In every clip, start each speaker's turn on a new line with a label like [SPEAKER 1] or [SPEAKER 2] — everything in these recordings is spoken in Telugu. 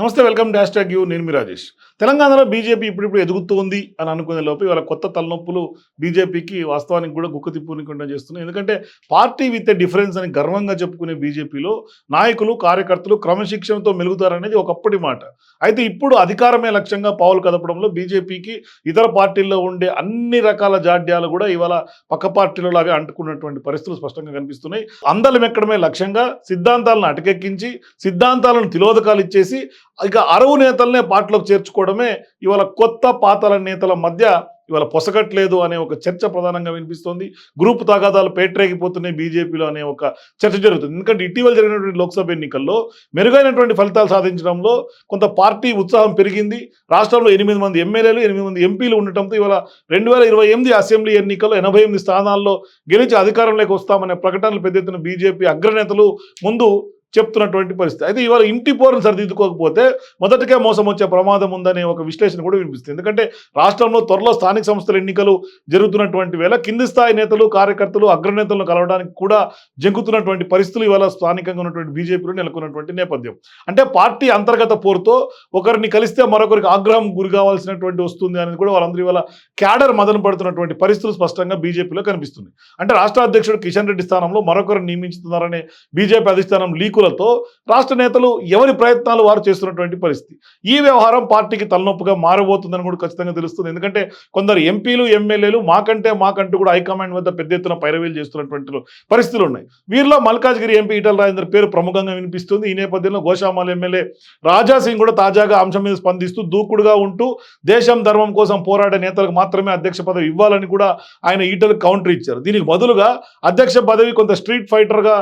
[SPEAKER 1] నమస్తే వెల్కమ్ డాష్ ట్యాగ్ యూ. నేను మీ రాజేష్. తెలంగాణలో బీజేపీ ఇప్పుడిప్పుడు ఎదుగుతూ ఉంది అని అనుకునే లోపు ఇవాళ కొత్త తలనొప్పులు బీజేపీకి వాస్తవానికి కూడా గుక్క తిప్పునికుండా చేస్తున్నాయి. ఎందుకంటే పార్టీ విత్ ఎ డిఫరెన్స్ అని గర్వంగా చెప్పుకునే బీజేపీలో నాయకులు కార్యకర్తలు క్రమశిక్షణతో మెలుగుతారనేది ఒకప్పటి మాట. అయితే ఇప్పుడు అధికారమే లక్ష్యంగా పావులు కదపడంలో బీజేపీకి ఇతర పార్టీల్లో ఉండే అన్ని రకాల జాడ్యాలు కూడా ఇవాళ పక్క పార్టీలో లాగా అంటుకున్నటువంటి పరిస్థితులు స్పష్టంగా కనిపిస్తున్నాయి. అందలం ఎక్కడమే లక్ష్యంగా సిద్ధాంతాలను అటకెక్కించి సిద్ధాంతాలను తిలోదకాలు ఇచ్చేసి ఇక అరవు నేతలనే పార్టీలోకి చేర్చుకోవడమే ఇవాళ కొత్త పాతల నేతల మధ్య ఇవాళ పొసగట్లేదు అనే ఒక చర్చ ప్రధానంగా వినిపిస్తోంది. గ్రూప్ తగాదాలు పేటరేగిపోతున్నాయి బీజేపీలో అనే ఒక చర్చ జరుగుతుంది. ఎందుకంటే ఇటీవల జరిగినటువంటి లోక్సభ ఎన్నికల్లో మెరుగైనటువంటి ఫలితాలు సాధించడంలో కొంత పార్టీ ఉత్సాహం పెరిగింది. రాష్ట్రంలో ఎనిమిది మంది ఎమ్మెల్యేలు ఎనిమిది మంది ఎంపీలు ఉండటంతో ఇవాళ రెండు వేల ఇరవై ఎనిమిది అసెంబ్లీ ఎన్నికల్లో ఎనభై ఎనిమిది స్థానాల్లో గెలిచి అధికారంలోకి వస్తామనే ప్రకటనలు పెద్ద ఎత్తున బీజేపీ అగ్రనేతలు ముందు చెప్తున్నటువంటి పరిస్థితి. అయితే ఇవాళ ఇంటి పోరును సరిదిద్దుకోకపోతే మొదటికే మోసం వచ్చే ప్రమాదం ఉందనే ఒక విశ్లేషణ కూడా వినిపిస్తుంది. ఎందుకంటే రాష్ట్రంలో త్వరలో స్థానిక సంస్థల ఎన్నికలు జరుగుతున్నటువంటి వేళ కింది స్థాయి నేతలు కార్యకర్తలు అగ్రనేతలను కలవడానికి కూడా జంకుతున్నటువంటి పరిస్థితులు ఇవాళ స్థానికంగా ఉన్నటువంటి బీజేపీలో నెలకొన్నటువంటి నేపథ్యం. అంటే పార్టీ అంతర్గత పోరుతో ఒకరిని కలిస్తే మరొకరికి ఆగ్రహం గురి కావాల్సినటువంటి వస్తుంది అనేది కూడా వాళ్ళందరూ ఇవాళ క్యాడర్ మదన పడుతున్నటువంటి పరిస్థితులు స్పష్టంగా బీజేపీలో కనిపిస్తుంది అంటే రాష్ట్ర అధ్యక్షుడు కిషన్ రెడ్డి స్థానంలో మరొకరు నియమించుతున్నారనే బీజేపీ అధిష్టానం లీకులతో రాష్ట్ర నేతలు ఎవరి ప్రయత్నాలు వారు చేస్తున్నటువంటి పరిస్థితి. ఈ వ్యవహారం పార్టీకి తలనొప్పిగా మారబోతుందని కూడా ఖచ్చితంగా తెలుస్తుంది. ఎందుకంటే కొందరు ఎంపీలు ఎమ్మెల్యేలు మాకంటే మాకంటూ కూడా హైకమాండ్ వద్ద పెద్ద ఎత్తున పైరవీలు చేస్తున్నటువంటి పరిస్థితులు ఉన్నాయి. వీరిలో మల్కాజ్గిరి ఎంపీ ఈటల రాజేందర్ పేరు ప్రముఖంగా వినిపిస్తుంది. ఈ నేపథ్యంలో గోషామాల ఎమ్మెల్యే రాజా సింగ్ కూడా తాజాగా అంశం మీద స్పందిస్తూ దూకుడుగా ఉంటూ దేశం ధర్మం కోసం పోరాడే నేతలకు మాత్రమే అధ్యక్ష పదవి ఇవ్వాలని కూడా ఆయన ఈటలకు కౌంటర్ ఇచ్చారు. దీనికి బదులుగా అధ్యక్ష పదవి కొంత స్ట్రీట్ ఫైటర్గా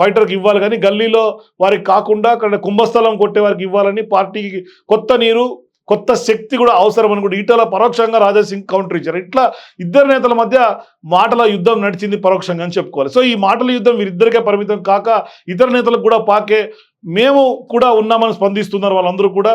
[SPEAKER 1] ఫైటర్కి ఇవ్వాలి కానీ గల్లీలో వారికి కాకుండా అక్కడ కుంభస్థలం కొట్టే వారికి ఇవ్వాలని పార్టీకి కొత్త నీరు కొత్త శక్తి కూడా అవసరం కూడా ఇటీవల పరోక్షంగా రాజా సింగ్ కౌంటర్ ఇచ్చారు. ఇట్లా ఇద్దరు నేతల మధ్య మాటల యుద్ధం నడిచింది పరోక్షంగా అని చెప్పుకోవాలి. సో ఈ మాటల యుద్ధం వీరిద్దరికే పరిమితం కాక ఇతర నేతలకు కూడా పాకే మేము కూడా ఉన్నామని స్పందిస్తున్నారు వాళ్ళందరూ కూడా.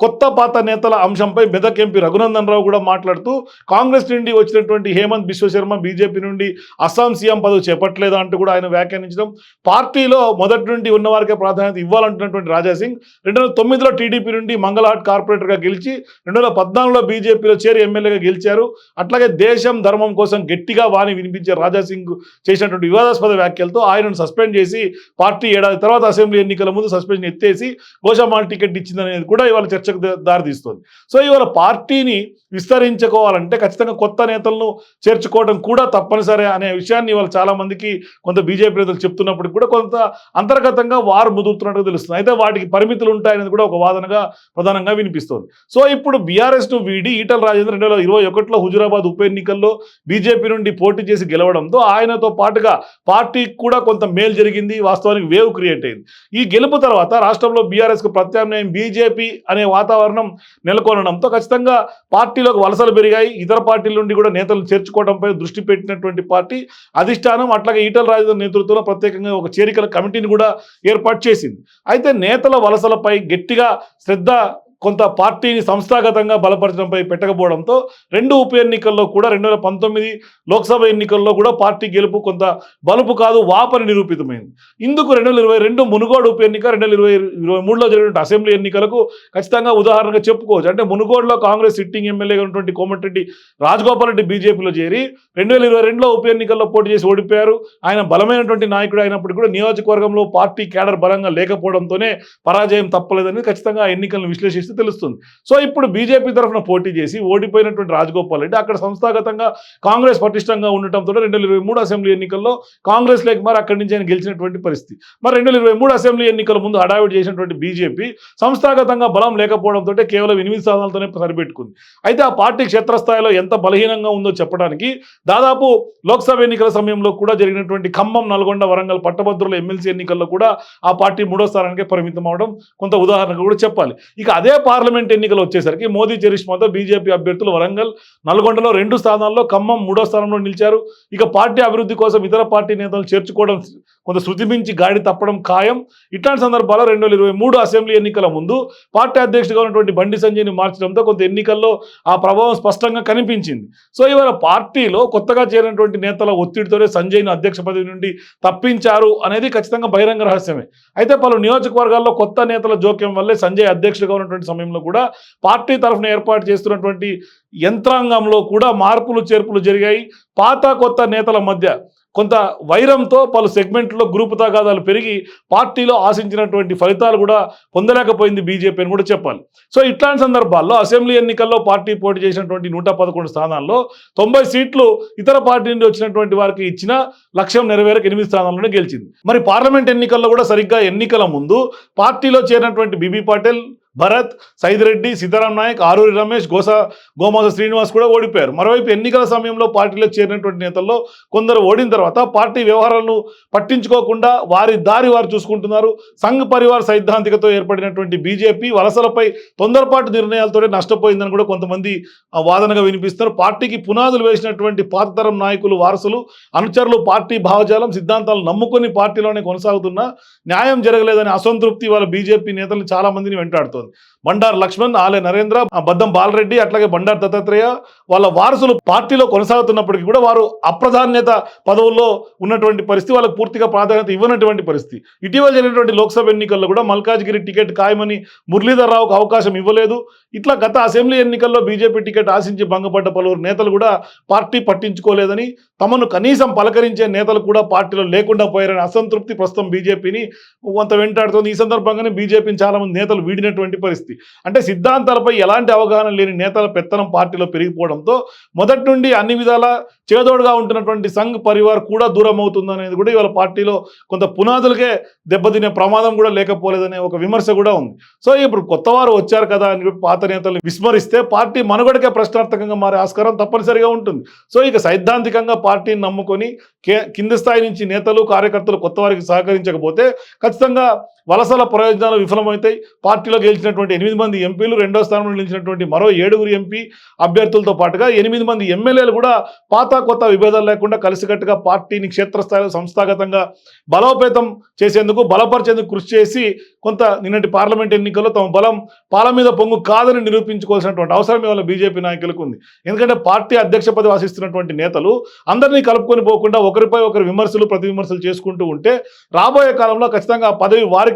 [SPEAKER 1] కొత్త పాత నేతల అంశంపై మెదక్ ఎంపీ రఘునందన్ రావు కూడా మాట్లాడుతూ కాంగ్రెస్ నుండి వచ్చినటువంటి హేమంత్ బిశ్వశర్మ బీజేపీ నుండి అస్సాం సీఎం పదవి చేపట్టలేదా అంటూ కూడా ఆయన వ్యాఖ్యానించడం. పార్టీలో మొదటి నుండి ఉన్న వారికే ప్రాధాన్యత ఇవ్వాలంటున్నటువంటి రాజా సింగ్ రెండు వేల తొమ్మిదిలో టీడీపీ నుండి మంగళహాట్ కార్పొరేటర్గా గెలిచి రెండు వేల పద్నాలుగులో బీజేపీలో చేరి ఎమ్మెల్యేగా గెలిచారు. అట్లాగే దేశం ధర్మం కోసం గట్టిగా వాణి వినిపించే రాజా సింగ్ చేసినటువంటి వివాదాస్పద వ్యాఖ్యలతో ఆయనను సస్పెండ్ చేసి పార్టీ ఏడాది తర్వాత అసెంబ్లీ ఎన్నికల ముందు సస్పెన్షన్ ఎత్తేసి గోషామాల్ టికెట్ ఇచ్చిందనేది కూడా ఇవాళ చర్చకు దారితీస్తుంది. సో ఇవాళ పార్టీని విస్తరించుకోవాలంటే ఖచ్చితంగా కొత్త నేతలను చేర్చుకోవడం కూడా తప్పనిసరి అనే విషయాన్ని ఇవాళ చాలా మందికి కొంత బీజేపీ నేతలు చెప్తున్నప్పటికీ కూడా కొంత అంతర్గతంగా వారు ముదురుతున్నట్టుగా తెలుస్తుంది. అయితే వాటికి పరిమితులు ఉంటాయనేది కూడా ఒక వాదనగా ప్రధానంగా వినిపిస్తోంది. సో ఇప్పుడు బీఆర్ఎస్ను వీడి ఈటల రాజేంద్ర రెండు వేల ఇరవై ఒకటిలో హుజురాబాద్ ఉప ఎన్నికల్లో బీజేపీ నుండి పోటీ చేసి గెలవడంతో ఆయనతో పాటుగా పార్టీకి కూడా కొంత మేలు జరిగింది. వాస్తవానికి వేవ్ క్రియేట్ అయింది. ఈ గెలుపు తర్వాత రాష్ట్రంలో బీఆర్ఎస్కు ప్రత్యామ్నాయం బీజేపీ అనే వాతావరణం నెలకొనడంతో ఖచ్చితంగా పార్టీలోకి వలసలు పెరిగాయి. ఇతర పార్టీల నుండి కూడా నేతలు చేర్చుకోవడంపై దృష్టి పెట్టినటువంటి పార్టీ అధిష్టానం అట్లాగే ఈటల రాజధాని నేతృత్వంలో ప్రత్యేకంగా ఒక చేరికల కమిటీని కూడా ఏర్పాటు చేసింది. అయితే నేతల వలసలపై గట్టిగా శ్రద్ధ కొంత పార్టీని సంస్థాగతంగా బలపరచడంపై పెట్టకపోవడంతో రెండు ఉప ఎన్నికల్లో కూడా రెండు వేల పంతొమ్మిది లోక్సభ ఎన్నికల్లో కూడా పార్టీ గెలుపు కొంత బలుపు కాదు వాపని నిరూపితమైంది. ఇందుకు రెండు వేల ఇరవై రెండు మునుగోడు ఉప ఎన్నిక రెండు వేల ఇరవై ఇరవై మూడులో జరిగిన అసెంబ్లీ ఎన్నికలకు ఖచ్చితంగా ఉదాహరణగా చెప్పుకోవచ్చు. అంటే మునుగోడులో కాంగ్రెస్ సిట్టింగ్ ఎమ్మెల్యేగా ఉన్నటువంటి కోమటిరెడ్డి రాజగోపాల్ రెడ్డి బీజేపీలో చేరి రెండు వేల ఇరవై రెండులో ఉప ఎన్నికల్లో పోటీ చేసి ఓడిపోయారు. ఆయన బలమైనటువంటి నాయకుడు అయినప్పటికీ కూడా నియోజకవర్గంలో పార్టీ కేడర్ బలంగా లేకపోవడంతోనే పరాజయం తప్పలేదని ఖచ్చితంగా ఎన్నికలను విశ్లేషిస్తూ తెలుస్తుంది. సో ఇప్పుడు బీజేపీ తరఫున పోటీ చేసి ఓడిపోయినటువంటి రాజగోపాల్ రెడ్డి అక్కడ సంస్థాగతంగా కాంగ్రెస్ పటిష్టంగా ఉండటంతో రెండు వేల ఇరవై మూడు అసెంబ్లీ ఎన్నికల్లో కాంగ్రెస్ లేక మరి అక్కడి నుంచి ఆయన గెలిచినటువంటి పరిస్థితి. మరి రెండు ఇరవై మూడు అసెంబ్లీ ఎన్నికల ముందు హడావిడి చేసినటువంటి బీజేపీ సంస్థాగతంగా బలం లేకపోవడంతో కేవలం ఎనిమిది స్థానాలతోనే సరిపెట్టుకుంది. అయితే ఆ పార్టీ క్షేత్రస్థాయిలో ఎంత బలహీనంగా ఉందో చెప్పడానికి దాదాపు లోక్సభ ఎన్నికల సమయంలో కూడా జరిగినటువంటి ఖమ్మం నల్గొండ వరంగల్ పట్టభద్రుల ఎమ్మెల్సీ ఎన్నికల్లో కూడా ఆ పార్టీ మూడో స్థానానికే పరిమితం అవడం కొంత ఉదాహరణగా కూడా చెప్పాలి. ఇక అదే పార్లమెంట్ ఎన్నికలు వచ్చేసరికి మోదీ చరిష్మాతో బీజేపీ అభ్యర్థులు వరంగల్ నల్గొండలో రెండు స్థానాల్లో ఖమ్మం మూడో స్థానంలో నిలిచారు. ఇక పార్టీ అభివృద్ధి కోసం ఇతర పార్టీ నేతలు చేర్చుకోవడం కొంత శృతి మించి గాడి తప్పడం ఖాయం. ఇట్లాంటి సందర్భాల్లో రెండు వేల ఇరవై మూడు అసెంబ్లీ ఎన్నికల ముందు పార్టీ అధ్యక్షుడిగా ఉన్నటువంటి బండి సంజయ్ని మార్చడంతో కొంత ఎన్నికల్లో ఆ ప్రభావం స్పష్టంగా కనిపించింది. సో ఇవాళ పార్టీలో కొత్తగా చేరినటువంటి నేతల ఒత్తిడితోనే సంజయ్ను అధ్యక్ష పదవి నుండి తప్పించారు అనేది ఖచ్చితంగా బహిరంగ రహస్యమే. అయితే పలు నియోజకవర్గాల్లో కొత్త నేతల జోక్యం వల్లే సంజయ్ అధ్యక్షుడిగా ఉన్నటువంటి సమయంలో కూడా పార్టీ తరఫున ఏర్పాటు చేస్తున్నటువంటి యంత్రాంగంలో కూడా మార్పులు చేర్పులు జరిగాయి. పాత కొత్త నేతల మధ్య కొంత వైరంతో పలు సెగ్మెంట్లో గ్రూపు తగాదాలు పెరిగి పార్టీలో ఆశించినటువంటి ఫలితాలు కూడా పొందలేకపోయింది బీజేపీ అని కూడా చెప్పాలి. సో ఇట్లాంటి సందర్భాల్లో అసెంబ్లీ ఎన్నికల్లో పార్టీ పోటీ చేసినటువంటి నూట పదకొండు స్థానాల్లో తొంభై సీట్లు ఇతర పార్టీ నుండి వచ్చినటువంటి వారికి ఇచ్చిన లక్ష్యం నెరవేరక ఎనిమిది స్థానాల్లోనే గెలిచింది. మరి పార్లమెంట్ ఎన్నికల్లో కూడా సరిగ్గా ఎన్నికల ముందు పార్టీలో చేరినటువంటి బీబీ పాటిల్ భరత్ సైదిరెడ్డి సీతారాం నాయక్ ఆరూరి రమేష్ గోస గోమాస శ్రీనివాస్ కూడా ఓడిపోయారు. మరోవైపు ఎన్నికల సమయంలో పార్టీలో చేరినటువంటి నేతల్లో కొందరు ఓడిన తర్వాత పార్టీ వ్యవహారాలను పట్టించుకోకుండా వారి దారి వారు చూసుకుంటున్నారు. సంఘ్ పరివార్ సైద్ధాంతికతో ఏర్పడినటువంటి బీజేపీ వలసలపై తొందరపాటు నిర్ణయాలతోనే నష్టపోయిందని కూడా కొంతమంది వాదనగా వినిపిస్తారు పార్టీకి పునాదులు వేసినటువంటి పాతతరం నాయకులు వారసులు అనుచరులు పార్టీ భావజాలం సిద్ధాంతాలు నమ్ముకొని పార్టీలోనే కొనసాగుతున్న న్యాయం జరగలేదని అసంతృప్తి వాళ్ళ బీజేపీ నేతలు చాలా మందిని వెంటాడుతోంది బండారు లక్ష్మణ్ ఆలే నరేంద్ర బద్దం బాలరెడ్డి అట్లాగే బండారు దత్తాత్రేయ వాళ్ళ వారసులు పార్టీలో కొనసాగుతున్నప్పటికీ కూడా వారు అప్రధాన్యత పదవుల్లో ఉన్నటువంటి పరిస్థితి వాళ్ళకు పూర్తిగా ప్రాధాన్యత ఇవ్వనటువంటి పరిస్థితి. ఇటీవల జరిగినటువంటి లోక్సభ ఎన్నికల్లో కూడా మల్కాజ్గిరి టికెట్ ఖాయమని మురళీధర్రావుకు అవకాశం ఇవ్వలేదు. ఇట్లా గత అసెంబ్లీ ఎన్నికల్లో బీజేపీ టికెట్ ఆశించి భంగపడ్డ పలువురు నేతలు కూడా పార్టీ పట్టించుకోలేదని తమను కనీసం పలకరించే నేతలు కూడా పార్టీలో లేకుండా పోయారని అసంతృప్తి ప్రస్తుతం బీజేపీని కొంత వెంటాడుతోంది. ఈ సందర్భంగానే బీజేపీని చాలామంది నేతలు వీడినటువంటి పరిస్థితి? అంటే సిద్ధాంతాలపై ఎలాంటి అవగాహన లేని నేతల పెత్తనం పార్టీలో పెరిగిపోవడంతో మొదటి నుండి అన్ని విధాల చేదోడుగా ఉంటున్నటువంటి సంఘ్ పరివార్ కూడా దూరం అవుతుందనేది కూడా ఇవాళ పార్టీలో కొంత పునాదులకే దెబ్బతినే ప్రమాదం కూడా లేకపోలేదనే ఒక విమర్శ కూడా ఉంది. సో ఇప్పుడు కొత్త వారు వచ్చారు కదా అని చెప్పి పాత నేతలు విస్మరిస్తే పార్టీ మనుగడకే ప్రశ్నార్థకంగా మారే ఆస్కారం తప్పనిసరిగా ఉంటుంది. సో ఇక సైద్ధాంతికంగా పార్టీని నమ్ముకొని కే- కింది స్థాయి నుంచి నేతలు కార్యకర్తలు కొత్త వారికి సహకరించకపోతే ఖచ్చితంగా వలసల ప్రయోజనాలు విఫలమవుతాయి. పార్టీలో గెలిచినటువంటి ఎనిమిది మంది ఎంపీలు రెండో స్థానంలో నిలిచినటువంటి మరో ఏడుగురు ఎంపీ అభ్యర్థులతో పాటుగా ఎనిమిది మంది ఎమ్మెల్యేలు కూడా పాత కొత్త విభేదాలు లేకుండా కలిసికట్టుగా పార్టీని క్షేత్రస్థాయిలో సంస్థాగతంగా బలోపేతం చేసేందుకు బలపరిచేందుకు కృషి చేసి కొంత నిన్నటి పార్లమెంట్ ఎన్నికల్లో తమ బలం పాల మీద పొంగు కాదని నిరూపించుకోవాల్సినటువంటి అవసరం ఇవాళ బీజేపీ నాయకులకు ఉంది. ఎందుకంటే పార్టీ అధ్యక్ష పదవి వాసిస్తున్నటువంటి నేతలు అందరినీ కలుపుకొని పోకుండా ఒకరిపై ఒకరు విమర్శలు ప్రతి విమర్శలు చేసుకుంటూ ఉంటే రాబోయే కాలంలో ఖచ్చితంగా ఆ పదవి వారికి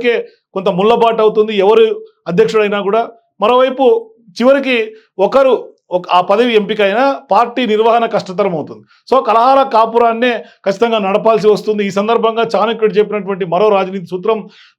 [SPEAKER 1] కొంత ముళ్ళబాటు అవుతుంది. ఎవరు అధ్యక్షుడైనా కూడా. మరోవైపు చివరికి ఒకరు ఒక ఆ పదవి ఎంపిక అయినా పార్టీ నిర్వహణ కష్టతరం అవుతుంది. సో కలహాల కాపురాన్నే ఖచ్చితంగా నడపాల్సి వస్తుంది. ఈ సందర్భంగా చాణక్యుడు చెప్పినటువంటి మరో రాజనీతి సూత్రం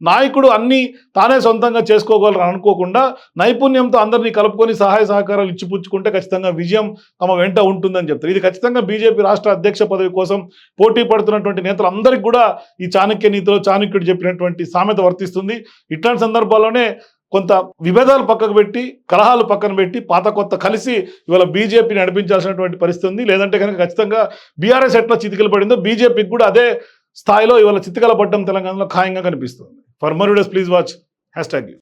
[SPEAKER 1] నాయకుడు అన్నీ తానే సొంతంగా చేసుకోగలరు అనుకోకుండా నైపుణ్యంతో అందరినీ కలుపుకొని సహాయ సహకారాలు ఇచ్చిపుచ్చుకుంటే ఖచ్చితంగా విజయం తమ వెంట ఉంటుందని చెప్తారు. ఇది ఖచ్చితంగా బీజేపీ రాష్ట్ర అధ్యక్ష పదవి కోసం పోటీ పడుతున్నటువంటి నేతలందరికీ కూడా ఈ చాణక్య నీతిలో చాణక్యుడు చెప్పినటువంటి సామెత వర్తిస్తుంది. ఇట్లాంటి సందర్భాల్లోనే కొంత విభేదాలు పక్కకు పెట్టి కలహాలు పక్కన పెట్టి పాత కొత్త కలిసి ఇవాళ బీజేపీని నడిపించాల్సినటువంటి పరిస్థితి ఉంది. లేదంటే కనుక ఖచ్చితంగా బీఆర్ఎస్ ఎట్లా చితికలు పడిందో బీజేపీకి కూడా అదే స్థాయిలో ఇవాళ చితికల పడ్డం తెలంగాణలో ఖాయంగా కనిపిస్తుంది. ఫర్ మరూడస్ please watch hashtag you